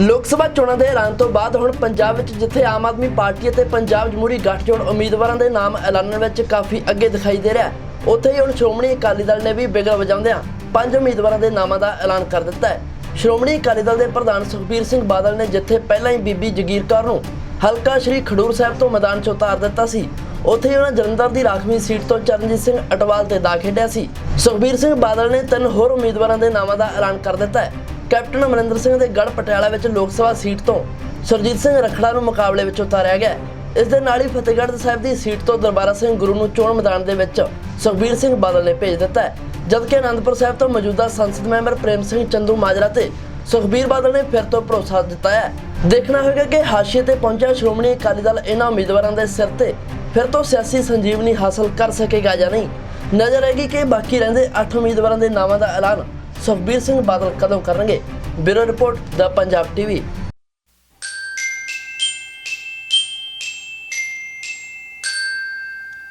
ਲੋਕ ਸਭਾ ਚੋਣਾਂ ਦੇ ਐਲਾਨ ਤੋਂ ਬਾਅਦ ਹੁਣ ਪੰਜਾਬ ਵਿੱਚ ਜਿੱਥੇ ਆਮ ਆਦਮੀ ਪਾਰਟੀ ਅਤੇ ਪੰਜਾਬ ਜਮਹੂਰੀ ਗੱਠਜੋੜ ਉਮੀਦਵਾਰਾਂ ਦੇ ਨਾਮ ਐਲਾਨਣ ਵਿੱਚ ਕਾਫੀ ਅੱਗੇ ਦਿਖਾਈ ਦੇ ਰਿਹਾ ਉੱਥੇ ਹੀ ਹੁਣ ਸ਼੍ਰੋਮਣੀ ਅਕਾਲੀ ਦਲ ਨੇ ਵੀ ਬਿਗਲ ਵਜਾਉਂਦਿਆਂ ਪੰਜ ਉਮੀਦਵਾਰਾਂ ਦੇ ਨਾਮਾਂ ਦਾ ਐਲਾਨ ਕਰ ਦਿੱਤਾ ਹੈ। ਸ਼੍ਰੋਮਣੀ ਅਕਾਲੀ ਦਲ ਦੇ ਪ੍ਰਧਾਨ ਸੁਖਬੀਰ ਸਿੰਘ ਬਾਦਲ ਨੇ ਜਿੱਥੇ ਪਹਿਲਾਂ ਹੀ ਬੀਬੀ ਜਗੀਰ ਕੌਰ ਨੂੰ ਹਲਕਾ ਸ਼੍ਰੀ ਖਡੂਰ ਸਾਹਿਬ ਤੋਂ ਮੈਦਾਨ 'ਚ ਉਤਾਰ ਦਿੱਤਾ ਸੀ, ਉੱਥੇ ਹੀ ਉਹਨਾਂ ਜਲੰਧਰ ਦੀ ਰਾਖਵੀਂ ਸੀਟ ਤੋਂ ਚਰਨਜੀਤ ਸਿੰਘ ਅਟਵਾਲ ਤੇ ਦਾ ਖੇਡਿਆ ਸੀ। ਸੁਖਬੀਰ ਸਿੰਘ ਬਾਦਲ ਨੇ ਤਿੰਨ ਹੋਰ ਉਮੀਦਵਾਰਾਂ ਦੇ ਨਾਮਾਂ ਦਾ ਐਲਾਨ ਕਰ ਦਿੱਤਾ ਹੈ। ਕੈਪਟਨ ਅਮਰਿੰਦਰ ਸਿੰਘ ਦੇ ਗੜ ਪਟਿਆਲਾ ਵਿੱਚ ਲੋਕ ਸਭਾ ਸੀਟ ਤੋਂ ਸੁਰਜੀਤ ਸਿੰਘ ਰਖੜਾ ਨੂੰ ਮੁਕਾਬਲੇ ਵਿੱਚ ਉਤਾਰਿਆ ਗਿਆ। ਇਸ ਦੇ ਨਾਲ ਹੀ ਫਤਿਹਗੜ੍ਹ ਸਾਹਿਬ ਦੀ ਸੀਟ ਤੋਂ ਦਰਬਾਰਾ ਸਿੰਘ ਗੁਰੂ ਨੂੰ ਚੋਣ ਮੈਦਾਨ ਦੇ ਵਿੱਚ ਸੁਖਬੀਰ ਸਿੰਘ ਬਾਦਲ ਨੇ ਭੇਜ ਦਿੱਤਾ ਹੈ। ਜਦਕਿ ਅਨੰਦਪੁਰ ਸਾਹਿਬ ਤੋਂ ਮੌਜੂਦਾ ਸੰਸਦ ਮੈਂਬਰ ਪ੍ਰੇਮ ਸਿੰਘ ਚੰਦੂ ਮਾਜਰਾ ਤੇ ਸੁਖਬੀਰ ਬਾਦਲ ਨੇ ਫਿਰ ਤੋਂ ਭਰੋਸਾ ਦਿੱਤਾ ਹੈ। ਦੇਖਣਾ ਹੋਵੇਗਾ ਕਿ ਹਾਸ਼ੀਏ ਤੇ ਪਹੁੰਚਿਆ ਸ਼੍ਰੋਮਣੀ ਅਕਾਲੀ ਦਲ ਇਹਨਾਂ ਉਮੀਦਵਾਰਾਂ ਦੇ ਸਿਰ ਤੇ ਫਿਰ ਤੋਂ ਸਿਆਸੀ ਸੰਜੀਵਨੀ ਹਾਸਲ ਕਰ ਸਕੇਗਾ ਜਾਂ ਨਹੀਂ। ਨਜ਼ਰ ਆਏਗੀ ਕਿ ਬਾਕੀ ਰਹਿੰਦੇ 8 ਉਮੀਦਵਾਰਾਂ ਦੇ ਨਾਵਾਂ ਦਾ ਐਲਾਨ ਸੁਖਬੀਰ ਸਿੰਘ ਬਾਦਲ ਕਦੋਂ ਕਰਨਗੇ? ਬਿਊਰੋ ਰਿਪੋਰਟ ਦਾ ਪੰਜਾਬ ਟੀਵੀ।